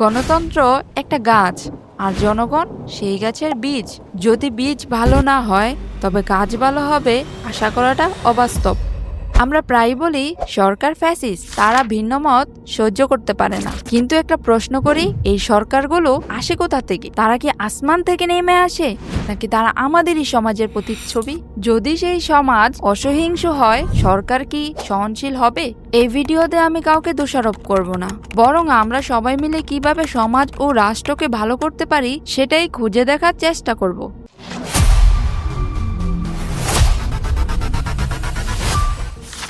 গণতন্ত্র একটা গাছ, আর জনগণ সেই গাছের বীজ। যদি বীজ ভালো না হয়, তবে গাছ ভালো হবে, আশা করাটা অবাস্তব। আমরা প্রায় বলি, সরকার ফ্যাসিস তারা ভিন্ন মত সহ্য করতে পারে না। কিন্তু একটা প্রশ্ন করি, এই সরকারগুলো আসে কোথা থেকে? তারা কি আসমান থেকে নেমে আসে? নাকি তারা আমাদেরই সমাজের প্রতিচ্ছবি? যদি সেই সমাজ অসহিংস হয়, সরকার কি সহনশীল হবে? এই ভিডিওতে আমি কাউকে দোষারোপ করব না। বরং আমরা সবাই মিলে কীভাবে সমাজ ও রাষ্ট্রকে ভালো করতে পারি, সেটাই খুঁজে দেখার চেষ্টা করব।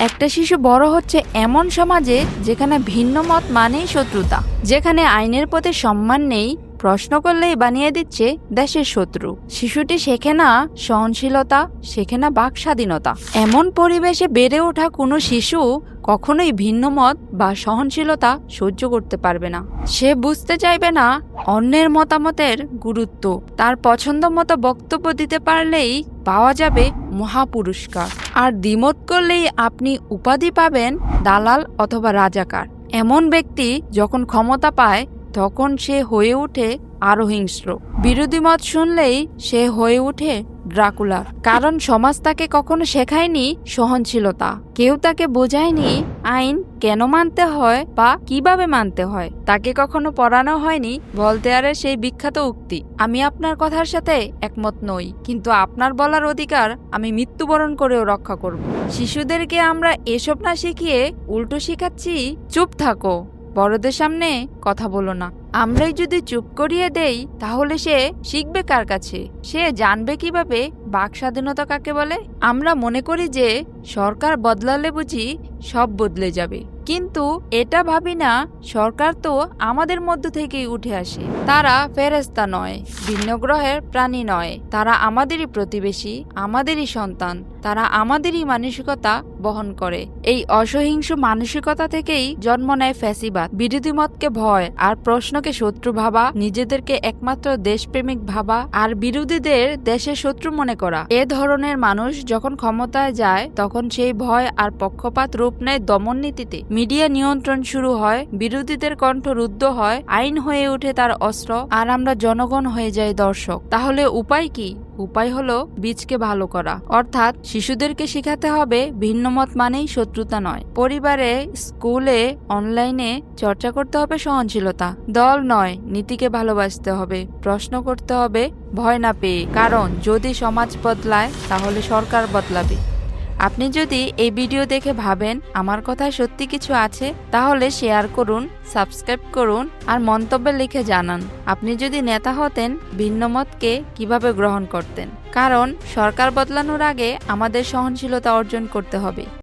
একটা শিশু বড় হচ্ছে এমন সমাজে যেখানে ভিন্ন মত মানেই শত্রুতা, যেখানে আইনের প্রতি সম্মান নেই প্রশ্ন করলেই বানিয়ে দিচ্ছে দেশের শত্রু। শিশুটি শেখে না সহনশীলতা, শেখে না বাক স্বাধীনতা। এমন পরিবেশে বেড়ে ওঠা কোনো শিশু কখনোই ভিন্ন মত বা সহনশীলতা সহ্য করতে পারবে না। সে বুঝতে চাইবে না অন্যের মতামতের গুরুত্ব। তার পছন্দ মতো বক্তব্য দিতে পারলেই পাওয়া যাবে মহাপুরস্কার। আর দ্বিমত করলেই আপনি উপাধি পাবেন দালাল অথবা রাজাকার। এমন ব্যক্তি যখন ক্ষমতা পায় তখন সে হয়ে ওঠে আরও হিংস্র। বিরোধী মত শুনলেই সে হয়ে ওঠে ড্রাকুলার কারণ সমাজ তাকে কখনো শেখায়নি সহনশীলতা। কেউ তাকে বোঝায়নি আইন কেন মানতে হয় বা কীভাবে মানতে হয়। তাকে কখনো পড়ানো হয়নি ভলতেয়ারের সেই বিখ্যাত উক্তি। আমি আপনার কথার সাথে একমত নই, কিন্তু আপনার বলার অধিকার আমি মৃত্যুবরণ করেও রক্ষা করব। শিশুদেরকে আমরা এসব না শিখিয়ে উল্টো শিখাচ্ছি, চুপ থাকো। বড়দের সামনে কথা বলো না। আমরাই যদি চুপ করিয়ে দেই, তাহলে সে শিখবে কার কাছে? সে জানবে কীভাবে বাক স্বাধীনতা কাকে বলে? আমরা মনে করি যে সরকার বদলালে বুঝি সব বদলে যাবে। কিন্তু এটা ভাবি না, সরকার তো আমাদের মধ্য থেকেই উঠে আসে। তারা ফেরেস্তা নয়, ভিন্ন গ্রহের প্রাণী নয়। তারা আমাদেরই প্রতিবেশী, আমাদেরই সন্তান। তারা আমাদেরই মানসিকতা বহন করে। এই অসহিংস মানসিকতা থেকেই জন্ম নেয় ফ্যাসিবাদ। বিরোধী মতকে ভয় আর প্রশ্নকে শত্রু ভাবা, নিজেদেরকে একমাত্র দেশপ্রেমিক ভাবা, আর বিরোধীদের দেশের শত্রু মনে করা এ ধরনের মানুষ যখন ক্ষমতায় যায়, তখন সেই ভয় আর পক্ষপাত রূপ নেয় দমন নীতিতে। মিডিয়া নিয়ন্ত্রণ শুরু হয়, বিরোধীদের কণ্ঠ রুদ্ধ হয়, আইন হয়ে ওঠে তার অস্ত্র, আর আমরা জনগণ হয়ে যায় দর্শক। তাহলে উপায় কি? উপায় হল বীজকে ভালো করা। অর্থাৎ শিশুদেরকে শেখাতে হবে ভিন্নমত মানেই শত্রুতা নয়। পরিবারে, স্কুলে, অনলাইনে চর্চা করতে হবে সহনশীলতা। দল নয়, নীতিকে ভালোবাসতে হবে। প্রশ্ন করতে হবে, ভয় না পেয়ে। কারণ যদি সমাজ বদলায়, তাহলে সরকার বদলাবে। আপনি যদি এই ভিডিও দেখে ভাবেন আমার কথায় সত্যি কিছু আছে, তাহলে শেয়ার করুন সাবস্ক্রাইব করুন আর মন্তব্যে লিখে জানান, আপনি যদি নেতা হতেন ভিন্নমতকে কীভাবে গ্রহণ করতেন? কারণ সরকার বদলানোর আগে আমাদের সহনশীলতা অর্জন করতে হবে।